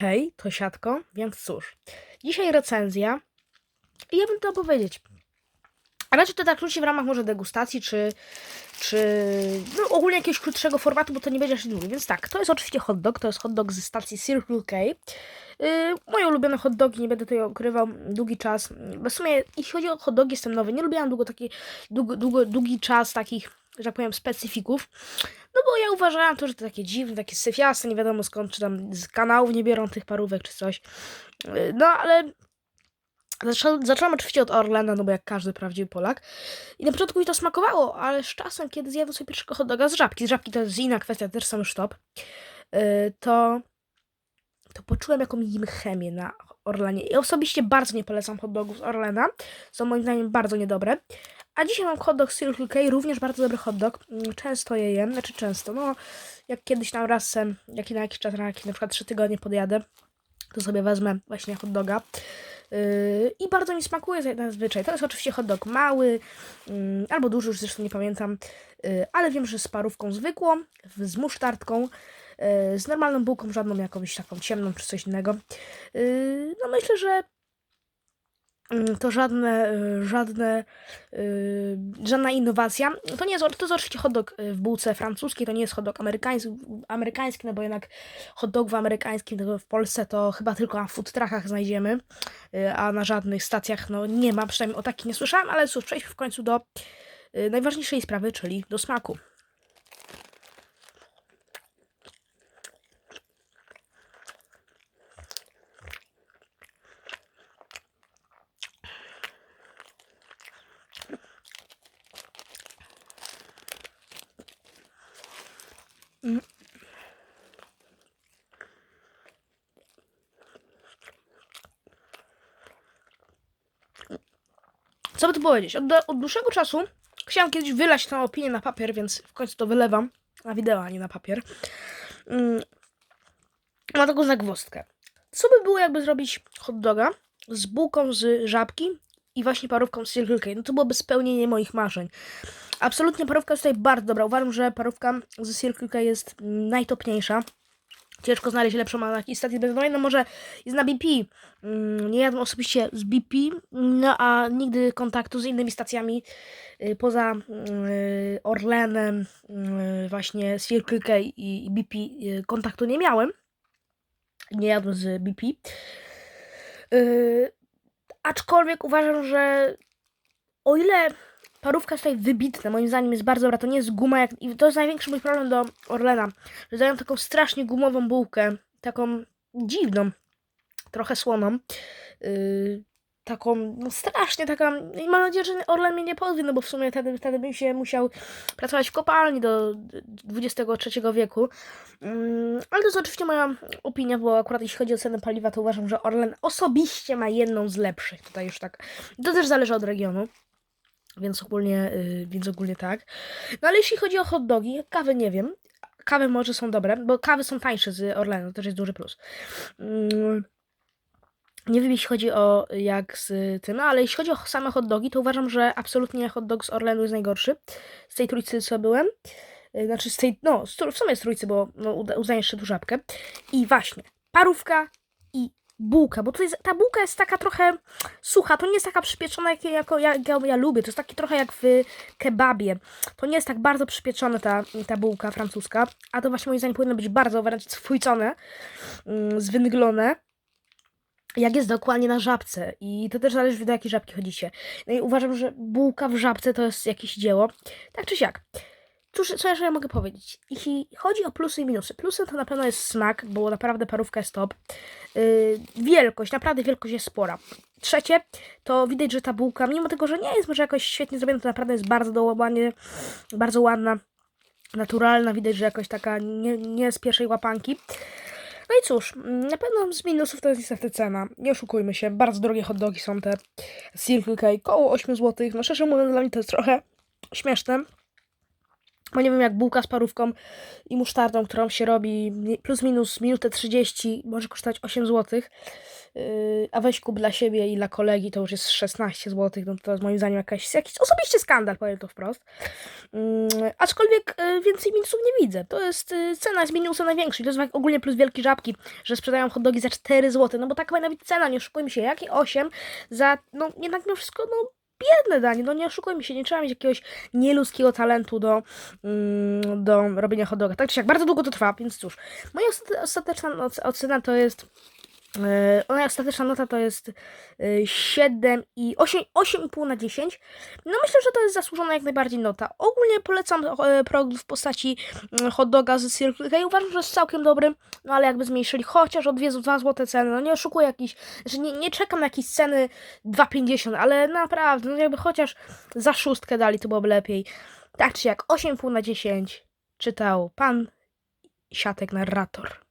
Hej, to siatko, więc cóż. Dzisiaj recenzja i ja bym to powiedzieć. A raczej to tak krócej w ramach może degustacji, czy, czy no ogólnie jakiegoś krótszego formatu, bo to nie będzie aż długi. Więc tak, to jest oczywiście hot dog, to jest hot dog ze stacji Circle K. Yy, moje ulubione hot dogi, nie będę tutaj ukrywał długi czas. W sumie, jeśli chodzi o hot dogi, jestem nowy. Nie lubiłam długo taki, długo, długo, długi czas takich, że tak powiem, specyfików. No bo ja uważałam to, że to takie dziwne, takie syfiaste, nie wiadomo skąd, czy tam z kanałów nie biorą tych parówek, czy coś. Yy, No ale Zaczą, zaczęłam oczywiście od Orlena, no bo jak każdy prawdziwy Polak. I na początku mi to smakowało, ale z czasem, kiedy zjadłem sobie pierwszego hot doga z żabki, z żabki to jest inna kwestia, też sam sztop, yy, to, to poczułem jaką jem chemię na Orlenie. I osobiście bardzo nie polecam hot dogów z Orlena. Są moim zdaniem bardzo niedobre. A dzisiaj mam hot dog z Circle K, również bardzo dobry hot dog. Mm, Często je jem, znaczy często, no jak kiedyś tam raz sem, jak na jakiś czas, na, jakiś, na przykład 3 tygodnie podjadę, to sobie wezmę właśnie hot doga. Yy, I bardzo mi smakuje za- zazwyczaj. To jest oczywiście hot dog mały, mm, albo duży, już zresztą nie pamiętam, yy, ale wiem, że z parówką zwykłą, z musztardką, yy, z normalną bułką, żadną jakąś taką ciemną czy coś innego. Yy, No myślę, że to żadne, yy, żadne, yy, żadna innowacja. To nie jest, to jest oczywiście hot dog yy, w bułce francuskiej, to nie jest hot dog amerykański, amerykański no bo jednak hot dog w amerykańskim, w Polsce to chyba tylko na food truckach znajdziemy, a na żadnych stacjach no nie ma, przynajmniej o takich nie słyszałam, ale cóż, przejdźmy w końcu do najważniejszej sprawy, czyli do smaku. Co by tu powiedzieć? Od, od dłuższego czasu chciałam kiedyś wylać tę opinię na papier, więc w końcu to wylewam na wideo, a nie na papier. Mm. Ma taką zagwozdkę. Co by było, jakby zrobić hot doga z bułką z żabki i właśnie parówką z Circle K? No to byłoby spełnienie moich marzeń. Absolutnie parówka jest tutaj bardzo dobra. Uważam, że parówka z Circle K jest najtopniejsza. Ciężko znaleźć lepszą na jakiejś stacji benzynowej, no może jest na BP. Mm, Nie jadłem osobiście z BP, no a nigdy kontaktu z innymi stacjami y, poza y, Orlenem, y, właśnie z K i BP kontaktu nie miałem. Nie jadłem z BP. Aczkolwiek uważam, że o ile parówka jest tutaj wybitna, moim zdaniem jest bardzo dobra, to nie jest guma, jak, i to jest największy mój problem do Orlena, że dają taką strasznie gumową bułkę, taką dziwną, trochę słoną, yy, taką, no strasznie taka, i mam nadzieję, że Orlen mnie nie pozwie, no bo w sumie wtedy, wtedy bym się musiał pracować w kopalni do XXIII wieku, Mm, ale to jest oczywiście moja opinia, bo akurat jeśli chodzi o cenę paliwa, to uważam, że Orlen osobiście ma jedną z lepszych, tutaj już tak, to też zależy od regionu. Więc ogólnie, yy, więc ogólnie tak. No ale jeśli chodzi o hot dogi, kawy nie wiem. Kawy może są dobre, bo kawy są tańsze z Orlenu, to też jest duży plus. Mm, nie wiem, jeśli chodzi o jak z tym, no, ale jeśli chodzi o same hot dogi, to uważam, że absolutnie hot dog z Orlenu jest najgorszy. Z tej trójcy, co byłem. Yy, Znaczy z tej, no, w sumie z trójcy, bo no, uznaję jeszcze tu żabkę. I właśnie, parówka i bułka, bo jest, ta bułka jest taka trochę sucha, to nie jest taka przypieczona, jak, jako, jak ja, ja lubię, to jest takie trochę jak w kebabie. To nie jest tak bardzo przypieczona ta, ta bułka francuska, a to właśnie moim zdaniem powinno być bardzo wręcz sfójcone, mm, zwęglone, jak jest dokładnie na żabce. I to też zależy do jakiej żabki chodzicie. No i uważam, że bułka w żabce to jest jakieś dzieło. Tak czy siak. Cóż, co jeszcze ja mogę powiedzieć? Jeśli chodzi o plusy i minusy. Plusy to na pewno jest smak, bo naprawdę parówka jest top. Yy, wielkość, naprawdę wielkość jest spora. Trzecie, to widać, że ta bułka, mimo tego, że nie jest może jakoś świetnie zrobiona, to naprawdę jest bardzo dołamanie, bardzo ładna, naturalna. Widać, że jakoś taka nie, nie z pierwszej łapanki. No i cóż, na pewno z minusów to jest niestety cena. Nie oszukujmy się, bardzo drogie hot dogi są te Circle K, koło 8 zł. No szczerze mówiąc, dla mnie to jest trochę śmieszne. Bo nie wiem, jak bułka z parówką i musztardą, którą się robi plus minus minutę 30, może kosztować 8 zł. Yy, a weź kup dla siebie i dla kolegi to już jest 16 zł. No to jest moim zdaniem jakaś, jakiś osobisty skandal, powiem to wprost. Yy, aczkolwiek yy, więcej minusów nie widzę. To jest cena jest minusem największy. To jest ogólnie plus wielkie żabki, że sprzedają hot dogi za 4 zł. No bo taka powinna być cena, nie oszukujmy się. Jakie 8 za, no jednak mimo wszystko, no biedne danie, no nie oszukujmy się, nie trzeba mieć jakiegoś nieludzkiego talentu do, mm, do robienia hot doga. Tak czy siak, bardzo długo to trwa, więc cóż. Moja ostate- ostateczna oc- ocena to jest e, moja ostateczna nota to jest e, 7 i 8, 8,5 na 10. No myślę, że to jest zasłużona jak najbardziej nota. Ogólnie polecam e, produkt w postaci mm, hot doga z Circle K. Uważam, że jest całkiem dobry, no ale jakby zmniejszyli chociaż o 2 zł ceny. No nie oszukuję jakiś, że nie, nie czekam na jakieś ceny 2,50, ale naprawdę, no jakby chociaż za szóstkę dali, to byłoby lepiej. Tak czy jak 8,5 na 10 czytał pan Siatek narrator.